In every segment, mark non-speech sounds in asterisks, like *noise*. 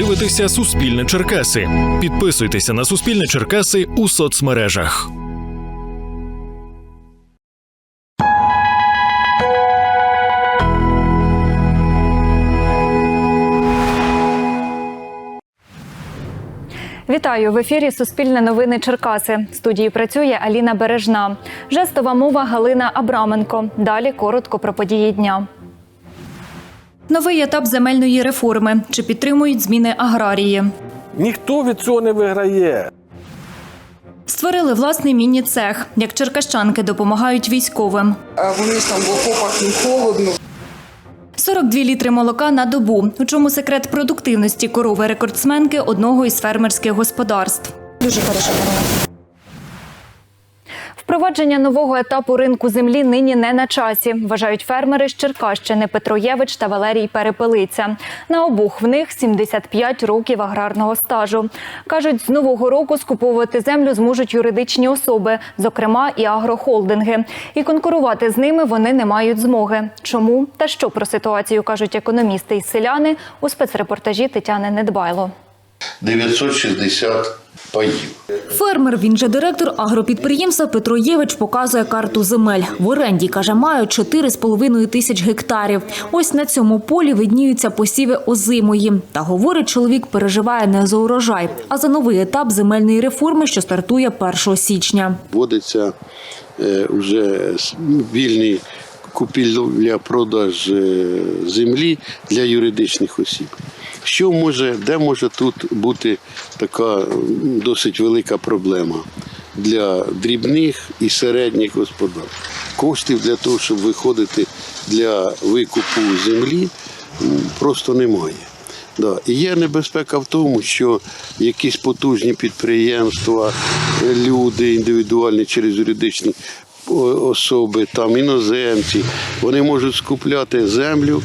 дивитеся Суспільне Черкаси. Підписуйтеся на Суспільне Черкаси у соцмережах. Вітаю в ефірі Суспільне новини Черкаси. Студії працює Аліна Бережна. Жестова мова Галина Абраменко. Далі коротко про події дня. Новий етап земельної реформи. Чи підтримують зміни аграрії? Ніхто від цього не виграє. Створили власний міні-цех. Як черкащанки допомагають військовим. А вони ж там в окопах їм холодно. 42 літри молока на добу. У чому секрет продуктивності корови рекордсменки одного із фермерських господарств? Дуже хороша корова. Впровадження нового етапу ринку землі нині не на часі, вважають фермери з Черкащини Петро Євич та Валерій Перепелиця. На обох в них 75 років аграрного стажу. Кажуть, з нового року скуповувати землю зможуть юридичні особи, зокрема і агрохолдинги. І конкурувати з ними вони не мають змоги. Чому та що про ситуацію кажуть економісти і селяни у спецрепортажі Тетяни Недбайло. 960 паїв. Фермер, він же директор агропідприємства Петро Євич показує карту земель. В оренді, каже, мають 4,5 тисяч гектарів. Ось на цьому полі видніються посіви озимої. Та, говорить, чоловік переживає не за урожай, а за новий етап земельної реформи, що стартує 1 січня. Вводиться е, вже вільний купівля-продаж е, землі для юридичних осіб. Що може, де може тут бути така досить велика проблема для дрібних і середніх господарств? Коштів для того, щоб виходити для викупу землі, просто немає. Да. І є небезпека в тому, що якісь потужні підприємства, люди індивідуальні через юридичні особи, там іноземці, вони можуть скупляти землю.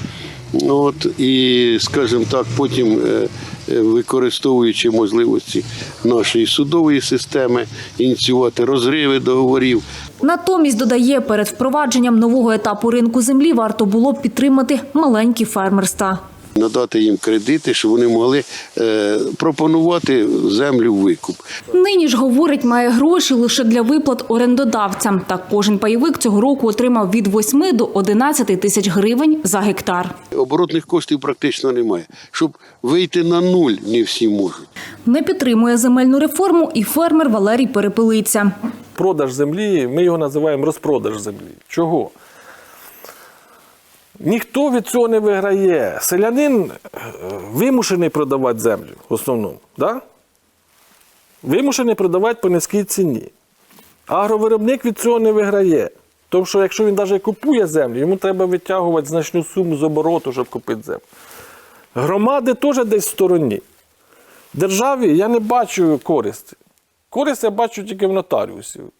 От, і, скажімо так, потім, е, е, використовуючи можливості нашої судової системи, ініціювати розриви договорів, Натомість додає, перед впровадженням нового етапу ринку землі варто було б підтримати маленькі фермерства. Надати їм кредити, щоб вони могли е, пропонувати землю в викуп. Нині ж говорить, має гроші лише для виплат орендодавцям. Так кожен пайовик цього року отримав від 8 до 11 тисяч гривень за гектар. Оборотних коштів практично немає. Щоб вийти на нуль, не всі можуть. Не підтримує земельну реформу і фермер Валерій Перепелиця. Продаж землі, ми його називаємо розпродаж землі. Чого? Ніхто від цього не виграє. Селянин е, вимушений продавати землю в основному. Да? Вимушений продавати по низькій ціні. Агровиробник від цього не виграє. Тому що якщо він навіть купує землю, йому треба витягувати значну суму з обороту, щоб купити землю. Громади теж десь в стороні. Державі я не бачу користі. Користь я бачу тільки в нотаріусів.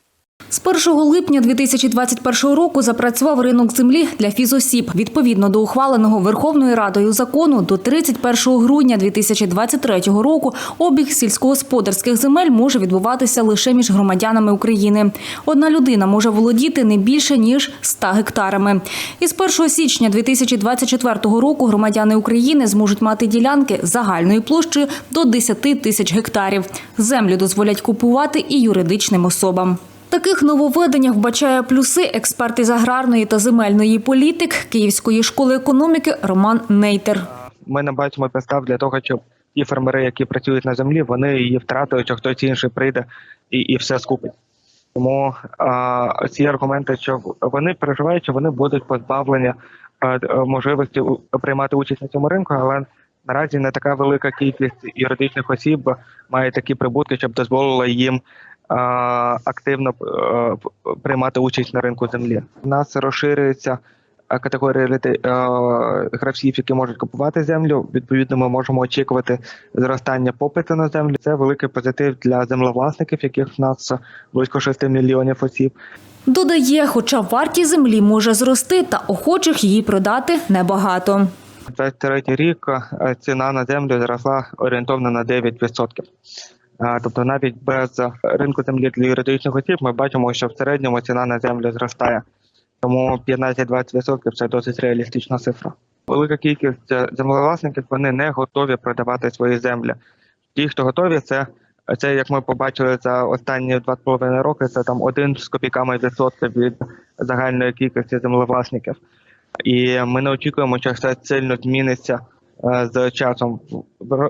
З 1 липня 2021 року запрацював ринок землі для фізосіб. Відповідно до ухваленого Верховною Радою закону, до 31 грудня 2023 року обіг сільськогосподарських земель може відбуватися лише між громадянами України. Одна людина може володіти не більше ніж 100 гектарами. Із 1 січня 2024 року громадяни України зможуть мати ділянки загальною площею до 10 тисяч гектарів. Землю дозволять купувати і юридичним особам. Таких нововведеннях вбачає плюси експерт із аграрної та земельної політик Київської школи економіки Роман Нейтер. ми не бачимо підстав для того, щоб ті фермери, які працюють на землі, вони її втратили, чи хтось інший прийде і, і все скупить. Тому а, ці аргументи, що вони переживають, що вони будуть позбавлені а, можливості приймати участь на цьому ринку, але наразі не така велика кількість юридичних осіб має такі прибутки, щоб дозволило їм а, активно е, приймати участь на ринку землі. У нас розширюється е, категорія е, гравців, які можуть купувати землю. Відповідно, ми можемо очікувати зростання попиту на землю. Це великий позитив для землевласників, яких в нас близько 6 мільйонів осіб. Додає, хоча вартість землі може зрости, та охочих її продати небагато. 23 рік ціна на землю зросла орієнтовно на 9%. Тобто навіть без ринку землі для юридичних осіб ми бачимо, що в середньому ціна на землю зростає. Тому 15-20% це досить реалістична цифра. Велика кількість е, землевласників вони не готові продавати свої землі. Ті, хто готові, це, це як ми побачили за останні два з половиною роки, це там один з копійками відсотків від загальної кількості землевласників. І ми не очікуємо, що це сильно зміниться з часом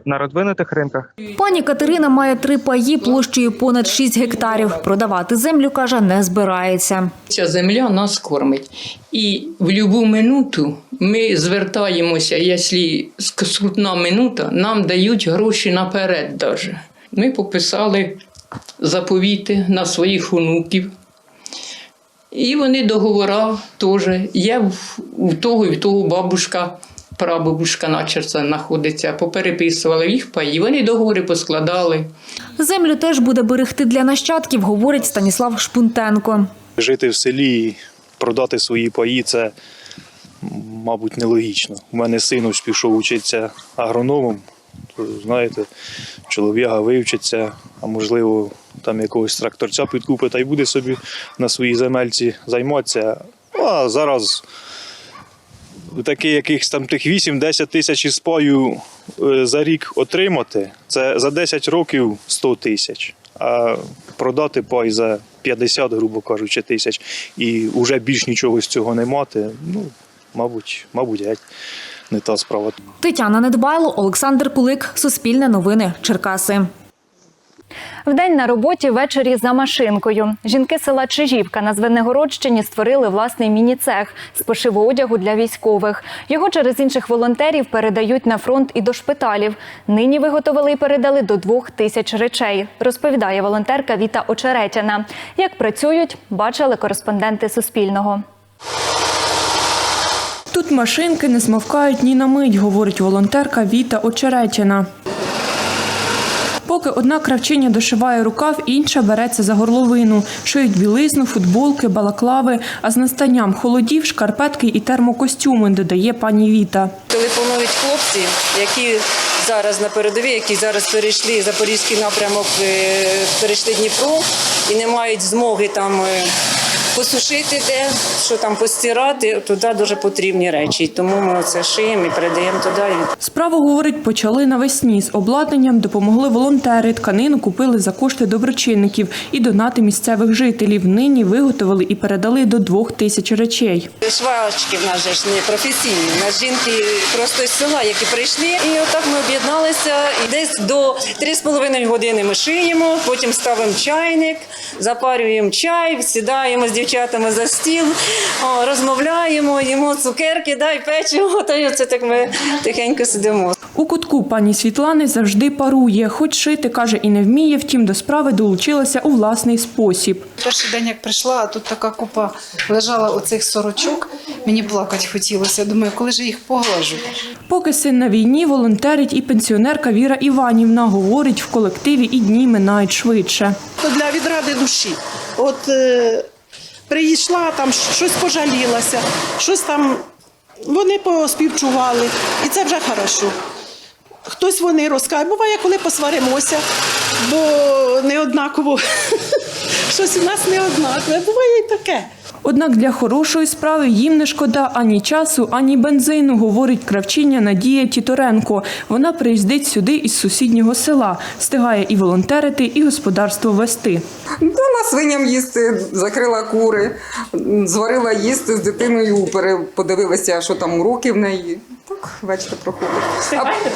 на розвинутих ринках. Пані Катерина має три паї площею понад 6 гектарів. Продавати землю, каже, не збирається. Ця земля нас кормить. І в будь-яку минуту ми звертаємося, якщо скрутна минута, нам дають гроші наперед. Даже. Ми пописали заповіти на своїх онуків. І вони договора теж. Є в, в того і в того бабушка, прабабушка начерця знаходиться, попереписували їх паї. Вони договори поскладали. Землю теж буде берегти для нащадків, говорить Станіслав Шпунтенко. жити в селі продати свої паї це, мабуть, нелогічно. У мене син ось пішов вчитися агрономом. То, знаєте, чоловіка вивчиться, а можливо, там якогось тракторця підкупить та й буде собі на своїй земельці займатися. А зараз таки якихось там тих 8-10 тисяч із паю е, за рік отримати, це за 10 років 100 тисяч. А продати пай за 50, грубо кажучи, тисяч, і вже більш нічого з цього не мати, ну, мабуть, мабуть, геть не та справа. Тетяна Недбайло, Олександр Кулик, Суспільне новини, Черкаси. Вдень на роботі, ввечері за машинкою. Жінки села Чижівка на Звенигородщині створили власний міні-цех з пошиву одягу для військових. Його через інших волонтерів передають на фронт і до шпиталів. Нині виготовили і передали до двох тисяч речей, розповідає волонтерка Віта Очеретяна. Як працюють, бачили кореспонденти Суспільного. Тут машинки не змовкають ні на мить, говорить волонтерка Віта Очеретіна. Поки одна кравчиня дошиває рукав, інша береться за горловину. Шиють білизну, футболки, балаклави, а з настанням холодів, шкарпетки і термокостюми, додає пані Віта. Телефонують хлопці, які зараз на передовій, які зараз перейшли запорізький напрямок, е, перейшли Дніпро і не мають змоги там е, посушити де, що там постирати. Туди дуже потрібні речі. Тому ми це шиємо і передаємо туди. Справу, говорить, почали навесні. З обладнанням допомогли волонтери. Тканину купили за кошти доброчинників і донати місцевих жителів. Нині виготовили і передали до двох тисяч речей. Швачки в нас же ж не професійні. У нас жінки просто з села, які прийшли. І отак ми об'єдналися. І десь до 3,5 години ми шиємо, потім ставимо чайник, запарюємо чай, сідаємо з дівчатами за стіл, о, розмовляємо, їмо цукерки, дай печиво. Та й оце так ми тихенько сидимо. У кутку пані Світлани завжди парує, хоч шити, каже, і не вміє, втім до справи долучилася у власний спосіб. Перший день, як прийшла, а тут така купа лежала оцих сорочок. Мені плакати хотілося. Думаю, коли ж їх поглажу. Поки син на війні, волонтерить і пенсіонерка Віра Іванівна. Говорить, в колективі і дні минають швидше. То для відради душі. От е, прийшла там, щось пожалілася, щось там вони поспівчували, і це вже хорошо. Хтось вони розкаже. Буває, коли посваримося, бо неоднаково. *laughs* Щось у нас не однакове. Буває і таке. Однак для хорошої справи їм не шкода ані часу, ані бензину, говорить кравчиня Надія Тіторенко. Вона приїздить сюди із сусіднього села, встигає і волонтерити, і господарство вести. Дала свиням їсти, закрила кури, зварила їсти з дитиною, пере- подивилася, що там уроки в неї. Так, вечір проходить. Встигаєте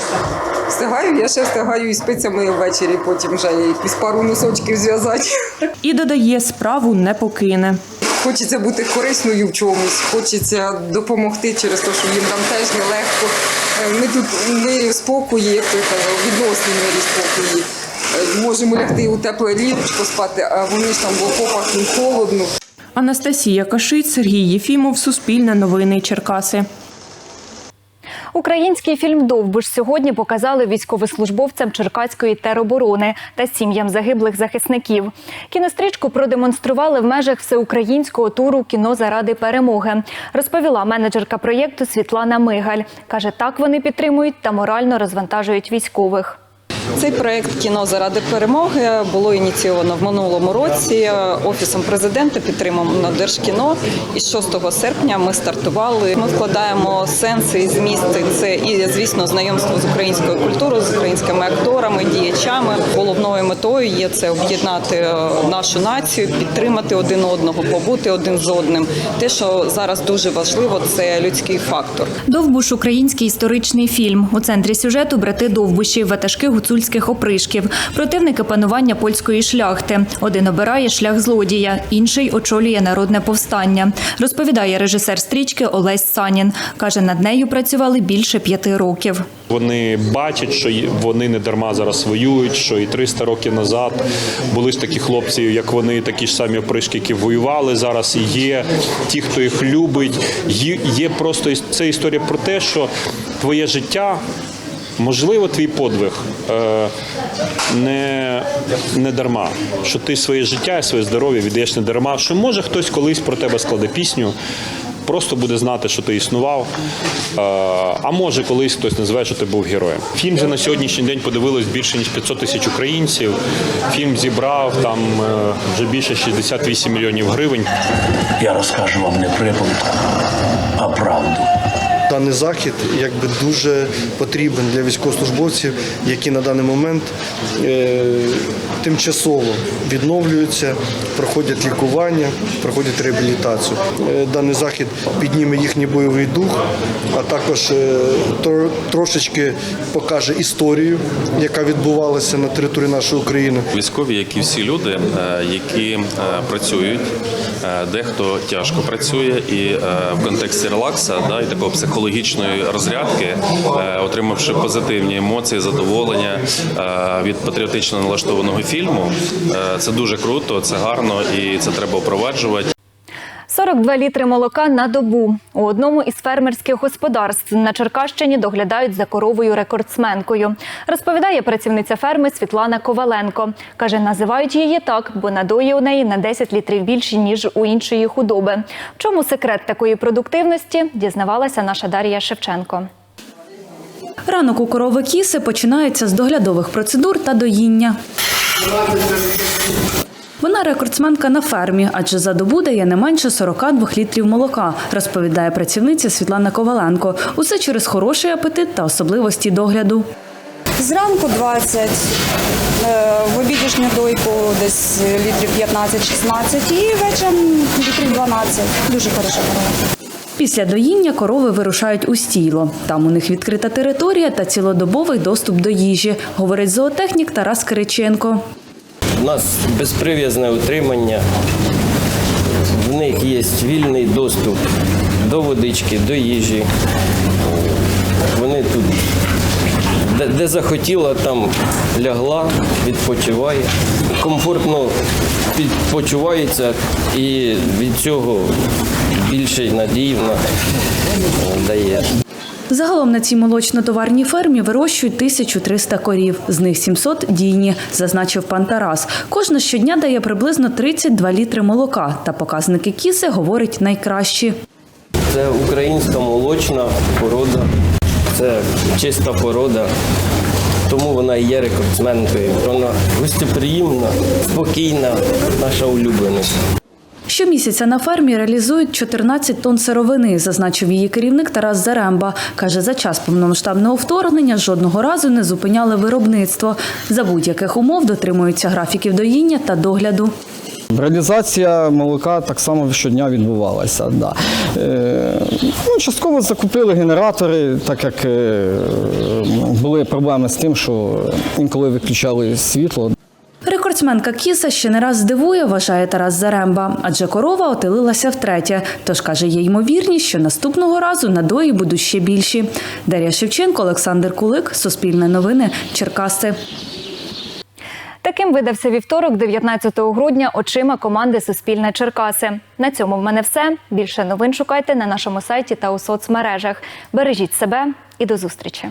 Встигаю, я ще встигаю і спицями ввечері, потім вже якісь пару носочків зв'язати. І додає, справу не покине. Хочеться бути корисною в чомусь, хочеться допомогти через те, що їм там теж нелегко. Е, Ми тут ми спокої, як той казав, відносній мирі спокої. Е, Можемо лягти у тепле ліжечко спати, а вони ж там в окопах їм холодно. Анастасія Кашиць, Сергій Єфімов, Суспільне новини Черкаси. Український фільм Довбуш сьогодні показали військовослужбовцям Черкаської тероборони та сім'ям загиблих захисників. Кінострічку продемонстрували в межах всеукраїнського туру Кіно заради перемоги. Розповіла менеджерка проєкту Світлана Мигаль. каже, так вони підтримують та морально розвантажують військових. Цей проект кіно заради перемоги було ініційовано в минулому році офісом президента, підтримано Держкіно. І 6 серпня ми стартували. Ми вкладаємо сенси і змісти. Це і звісно знайомство з українською культурою, з українськими акторами, діячами. Головною метою є це об'єднати е, нашу націю, підтримати один одного, побути один з одним. Те, що зараз дуже важливо, це людський фактор. Довбуш український історичний фільм. У центрі сюжету брати Довбуші, ватажки гуцульських опришків, противники панування польської шляхти. Один обирає шлях злодія, інший очолює народне повстання. Розповідає режисер стрічки Олесь Санін. Каже, над нею працювали більше п'яти років. Вони бачать, що вони не дарма зараз воюють, що і 300 років назад були ж такі хлопці, як вони, такі ж самі опришки, які воювали зараз. Є ті, хто їх любить. Є просто це історія про те, що твоє життя. Можливо, твій подвиг е, не, не дарма, що ти своє життя і своє здоров'я віддаєш не дарма, що може хтось колись про тебе складе пісню, просто буде знати, що ти існував. Е, а може колись хтось назве, що ти був героєм. Фільм вже на сьогоднішній день подивилось більше ніж 500 тисяч українців. Фільм зібрав там е, вже більше 68 мільйонів гривень. Я розкажу вам не приповідку, а правду. Даний захід якби дуже потрібен для військовослужбовців, які на даний момент е, тимчасово відновлюються, проходять лікування, проходять реабілітацію. Е, даний захід підніме їхній бойовий дух, а також е, тро- трошечки покаже історію, яка відбувалася на території нашої України. Військові, як і всі люди, е, які е, працюють, е, дехто тяжко працює, і в контексті релакса да, і такої психологічної розрядки, е, отримавши позитивні емоції, задоволення е, від патріотично налаштованого фільму, е, це дуже круто, це гарно і це треба впроваджувати. 42 літри молока на добу. У одному із фермерських господарств на Черкащині доглядають за коровою рекордсменкою. Розповідає працівниця ферми Світлана Коваленко. Каже, називають її так, бо надої у неї на 10 літрів більше, ніж у іншої худоби. В чому секрет такої продуктивності, дізнавалася наша Дар'я Шевченко. Ранок у корови кіси починається з доглядових процедур та доїння. Вона рекордсменка на фермі, адже за добу дає не менше 42 літрів молока, розповідає працівниця Світлана Коваленко. Усе через хороший апетит та особливості догляду. Зранку 20, е, в обідішню дойку десь літрів 15-16 і вечором літрів 12. Дуже хороша корова. Після доїння корови вирушають у стіло. Там у них відкрита територія та цілодобовий доступ до їжі, говорить зоотехнік Тарас Кириченко. У нас безприв'язне утримання. В них є вільний доступ до водички, до їжі. Вони тут, де, де захотіла, там лягла, відпочиває. Комфортно відпочивається і від цього більше надії вона дає. Загалом на цій молочно-товарній фермі вирощують 1300 корів, з них 700 – дійні, зазначив пан Тарас. Кожна щодня дає приблизно 32 літри молока, та показники кіси говорить найкращі. Це українська молочна порода, це чиста порода, тому вона і є рекордсменкою. Вона гостеприємна, спокійна, наша улюблениця. Щомісяця на фермі реалізують 14 тонн сировини, зазначив її керівник Тарас Заремба. Каже, за час повномасштабного вторгнення жодного разу не зупиняли виробництво. За будь-яких умов дотримуються графіків доїння та догляду. Реалізація молока так само щодня відбувалася. Да. Е, ну, частково закупили генератори, так як е, були проблеми з тим, що інколи виключали світло. Рекордсменка кіса ще не раз здивує, вважає Тарас Заремба, адже корова отелилася втретє. Тож каже, є ймовірність, що наступного разу надої будуть ще більші. Дар'я Шевченко, Олександр Кулик, Суспільне новини, Черкаси. Таким видався вівторок, 19 грудня, очима команди Суспільне Черкаси. На цьому в мене все. Більше новин шукайте на нашому сайті та у соцмережах. Бережіть себе і до зустрічі.